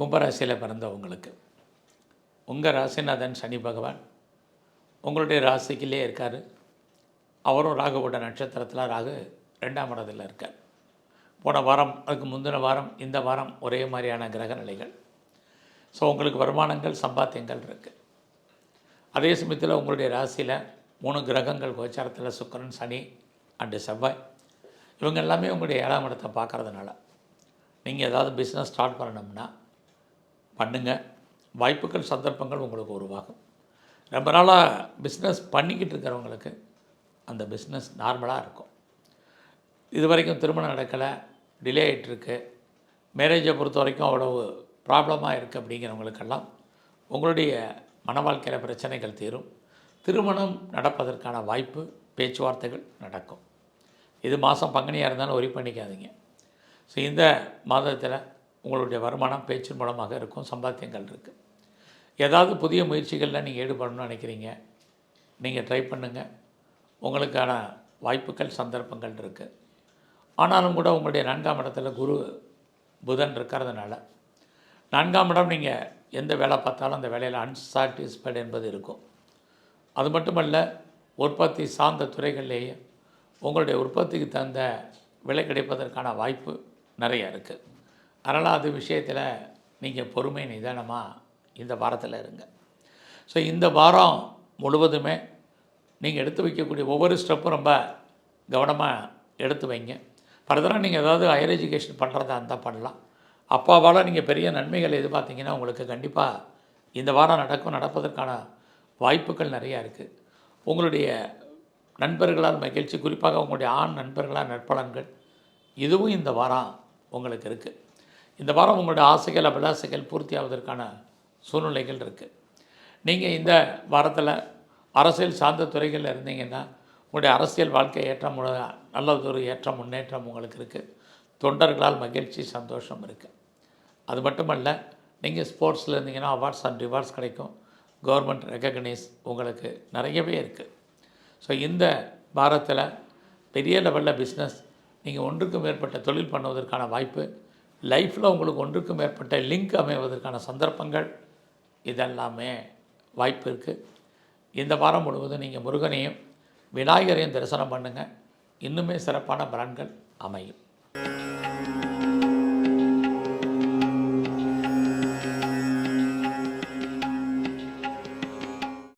கும்பராசியில் பிறந்தவங்களுக்கு உங்கள் ராசிநாதன் சனி பகவான் உங்களுடைய ராசிக்கிலே இருக்கார். அவரும் ராகுவோட நட்சத்திரத்தில் ராகு ரெண்டாம் இடத்தில் இருக்கார். போன வாரம் அதுக்கு முந்தின வாரம் இந்த வாரம் ஒரே மாதிரியான கிரக நிலைகள். ஸோ உங்களுக்கு வருமானங்கள் சம்பாத்தியங்கள் இருக்குது அதே சமயத்தில் உங்களுடைய ராசியில் மூணு கிரகங்கள் கோச்சாரத்தில் சுக்கிரன் சனி அண்டு செவ்வாய். இவங்க எல்லாமே உங்களுடைய ஏழாம் இடத்தை பார்க்கறதுனால நீங்கள் ஏதாவது பிஸ்னஸ் ஸ்டார்ட் பண்ணணும்னா பண்ணுங்கள் வாய்ப்புகள் சந்தர்ப்பங்கள் உங்களுக்கு உருவாகும். ரொம்ப நாளாக பிஸ்னஸ் பண்ணிக்கிட்டு இருக்கிறவங்களுக்கு அந்த பிஸ்னஸ் நார்மலாக இருக்கும். இது வரைக்கும் திருமணம் நடக்கலை டிலே ஆகிட்டுருக்கு மேரேஜை பொறுத்த வரைக்கும் அவ்வளவு ப்ராப்ளமாக இருக்குது அப்படிங்கிறவங்களுக்கெல்லாம் உங்களுடைய மன வாழ்க்கையில் பிரச்சனைகள் தீரும். திருமணம் நடப்பதற்கான வாய்ப்பு பேச்சுவார்த்தைகள் நடக்கும். இது மாதம் பங்குனியாக இருந்தாலும் ஒரி பண்ணிக்காதீங்க. ஸோ இந்த மாதத்தில் உங்களுடைய வருமானம் பேச்சின் மூலமாக இருக்கும் சம்பாத்தியங்கள் இருக்குது ஏதாவது புதிய முயற்சிகளில் நீங்கள் ஈடுபடணும்னு நினைக்கிறீங்க நீங்கள் ட்ரை பண்ணுங்கள் உங்களுக்கான வாய்ப்புகள் சந்தர்ப்பங்கள் இருக்குது ஆனாலும் கூட உங்களுடைய நான்காம் இடத்துல குரு புதன் இருக்கிறதுனால நான்காம் இடம் நீங்கள் எந்த வேலை பார்த்தாலும் அந்த வேலையில் அன்சாட்டிஸ்ஃபைடு என்பது இருக்கும். அது மட்டுமல்ல உற்பத்தி சார்ந்த துறைகள்லேயே உங்களுடைய உற்பத்திக்கு தகுந்த விலை கிடைப்பதற்கான வாய்ப்பு நிறைய இருக்குது அதனால் அது விஷயத்தில் நீங்கள் பொறுமை நிதானமாக இந்த வாரத்தில் இருங்க. ஸோ இந்த வாரம் முழுவதுமே நீங்கள் எடுத்து வைக்கக்கூடிய ஒவ்வொரு ஸ்டெப்பும் ரொம்ப கவனமாக எடுத்து வைங்க. ஃபர்தராக நீங்கள் ஏதாவது ஹையர் எஜுகேஷன் பண்ணுறதா இருந்தால் பண்ணலாம். அப்பாவால் நீங்கள் பெரிய நன்மைகள் எதிர்பார்த்தீங்கன்னா உங்களுக்கு கண்டிப்பாக இந்த வாரம் நடக்கும் நடப்பதற்கான வாய்ப்புகள் நிறையா இருக்குது உங்களுடைய நண்பர்களால் மகிழ்ச்சி குறிப்பாக உங்களுடைய ஆண் நண்பர்களால் நற்பலன்கள் இதுவும் இந்த வாரம் உங்களுக்கு இருக்குது இந்த வாரம் உங்களுடைய ஆசைகள் அபிலாசைகள் பூர்த்தி ஆவதற்கான சூழ்நிலைகள் இருக்குது நீங்கள் இந்த வாரத்தில் அரசியல் சார்ந்த துறைகளில் இருந்தீங்கன்னா உங்களுடைய அரசியல் வாழ்க்கை ஏற்றம் நல்லதொரு ஏற்றம் முன்னேற்றம் உங்களுக்கு இருக்குது தொண்டர்களால் மகிழ்ச்சி சந்தோஷம் இருக்குது அது மட்டுமல்ல நீங்கள் ஸ்போர்ட்ஸில் இருந்தீங்கன்னா அவார்ட்ஸ் அண்ட் ரிவார்ட்ஸ் கிடைக்கும். கவர்மெண்ட் ரெக்கக்னைஸ் உங்களுக்கு நிறையவே இருக்குது ஸோ இந்த வாரத்தில் பெரிய லெவலில் பிஸ்னஸ் நீங்கள் ஒன்றுக்கு மேற்பட்ட தொழில் பண்ணுவதற்கான வாய்ப்பு லைஃப்பில் உங்களுக்கு ஒன்றுக்கு மேற்பட்ட லிங்க் அமைவதற்கான சந்தர்ப்பங்கள் இதெல்லாமே வாய்ப்பு இருக்குது இந்த வாரம் முழுவதும் நீங்கள் முருகனையும் விநாயகரையும் தரிசனம் பண்ணுங்கள் இன்னுமே சிறப்பான பலன்கள் அமையும்.